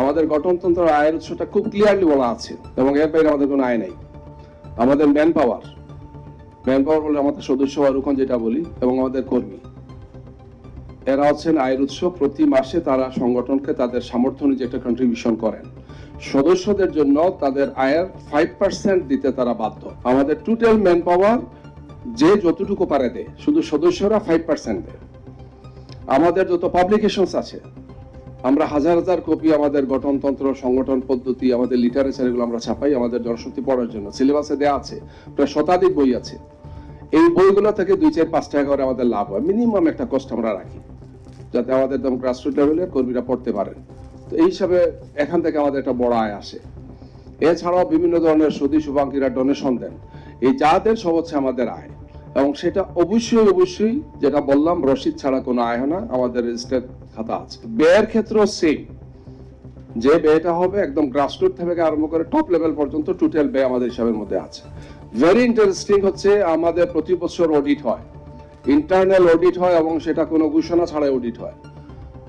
আমাদের গঠনতন্ত্র আয়ের উৎসটা খুব ক্লিয়ারলি বলা আছে এবং এর বাইরে আমাদের কোনো আয় নেই। আমাদের ম্যান পাওয়ার ম্যান পাওয়ার বলে আমাদের সদস্য আরুখন যেটা বলি, এবং আমাদের কর্মী। এরা হচ্ছেন আয়ের উৎস, প্রতি মাসে তারা সংগঠনকে তাদের সামর্থ্য অনুযায়ী একটা কন্ট্রিবিউশন করেন। সদস্যদের জন্য তাদের আয়ের ফাইভ পার্সেন্ট দিতে তারা বাধ্য। আমাদের টোটাল ম্যান পাওয়ার যে যতটুকু পারে দেয়, শুধু সদস্যরা ফাইভ পার্সেন্ট দেয়। আমাদের যত পাবলিকেশনস আছে আমরা হাজার হাজার কপি আমাদের গঠনতন্ত্র, সংগঠন পদ্ধতি, আমাদের লিটারেচার এগুলো আমরা ছাপাই, আমাদের জনশক্তি পড়ার জন্য। সিলেবাসে দেওয়া আছে, প্রায় শতাধিক বই আছে। এই বইগুলো থেকে দুই চার পাঁচ টাকা করে আমাদের লাভ হয়। মিনিমাম একটা কষ্ট আমরা রাখি, যাতে আমাদের একদম গ্রাসরুট লেভেলের কর্মীরা পড়তে পারেন। তো এই হিসাবে এখান থেকে আমাদের একটা বড় আয় আসে। এছাড়াও বিভিন্ন ধরনের সুদী শুভাঙ্গীরা ডোনেশন দেন। এই যাদের সব হচ্ছে আমাদের আয় এবং সেটা অবশ্যই অবশ্যই যেটা বললাম রসিদ ছাড়া কোনো আয় না, আমাদের রেজিস্টার খাতা আছে। ব্যয়ের ক্ষেত্রে সেম যে ব্যয়টা হবে একদম গ্রাসরুট থেকে আরম্ভ করে টপ লেভেল পর্যন্ত টোটাল ব্যয় আমাদের হিসাবের মধ্যে আছে। ভেরি ইন্টারেস্টিং হচ্ছে আমাদের প্রতি বছর অডিট হয়। ইন্টারনাল অডিট হয় এবং সেটা কোনো ঘোষণা ছাড়াই অডিট হয়।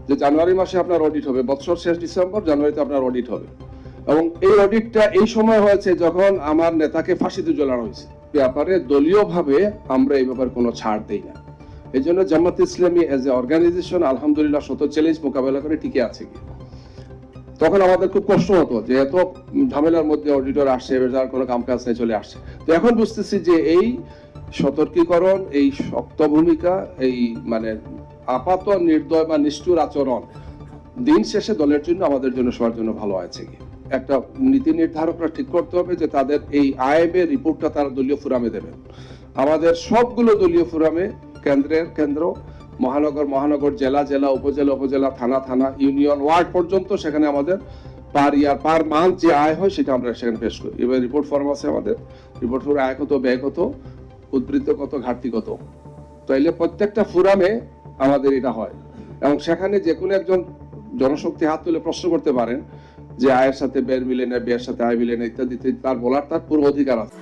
যে জানুয়ারি মাসে আপনার অডিট হবে, বছর শেষ ডিসেম্বর, জানুয়ারিতে আপনার অডিট হবে। এবং এই অডিটটা এই সময় হয়েছে যখন আমার নেতাকে ফাঁসিতে ঝোলানো হয়েছে। ব্যাপারে দলীয়ভাবে আমরা এই ব্যাপারে কোনো ছাড় দেই না। এই জন্য Jamaat Islami as a organisation আলহামদুলিল্লাহ শত চ্যালেঞ্জ মোকাবেলা করে টিকে আছে কি তখন আমাদের খুব কষ্ট হতো যে এত ঝামেলার মধ্যে অডিটর আসছে যার কোনো কাম কাজ নেই চলে আসছে। তো এখন বুঝতেছি যে এই সতর্কীকরণ, এই শক্ত ভূমিকা, এই মানে আপাত নির্দয় বা নিষ্ঠুর আচরণ দিন শেষে দলের জন্য, আমাদের জন্য সবার জন্য ভালো আছে কি একটা নীতি নির্ধারকরা ঠিক করতে হবে যে তাদের এই আইএবের রিপোর্টটা তারা দলীয় ফোরামে দেবেন। আমাদের সবগুলো দলীয় ফোরামে কেন্দ্রের কেন্দ্র, মহানগর মহানগর, জেলা জেলা, উপজেলা উপজেলা, থানা থানা, ইউনিয়ন ওয়ার্ড পর্যন্ত সেখানে আমাদের পার ইয়ার, পার মান্থ যে আয় হয় সেটা আমরা সেখানে পেশ করি। এবার রিপোর্ট ফর্ম আছে আমাদের। রিপোর্ট ফর্ম আয় কত ব্যয় কত উদ্বৃত্ত কত ঘাটতি কত তাইলে প্রত্যেকটা ফোরামে আমাদের এটা হয়। এবং সেখানে যে কোনো একজন জনশক্তি হাত তুলে প্রশ্ন করতে পারেন যে আয়ের সাথে বের মিলে না বিয়ের সাথে আয় মিলে না ইত্যাদি, তার বলার তার পূর্ব অধিকার আছে।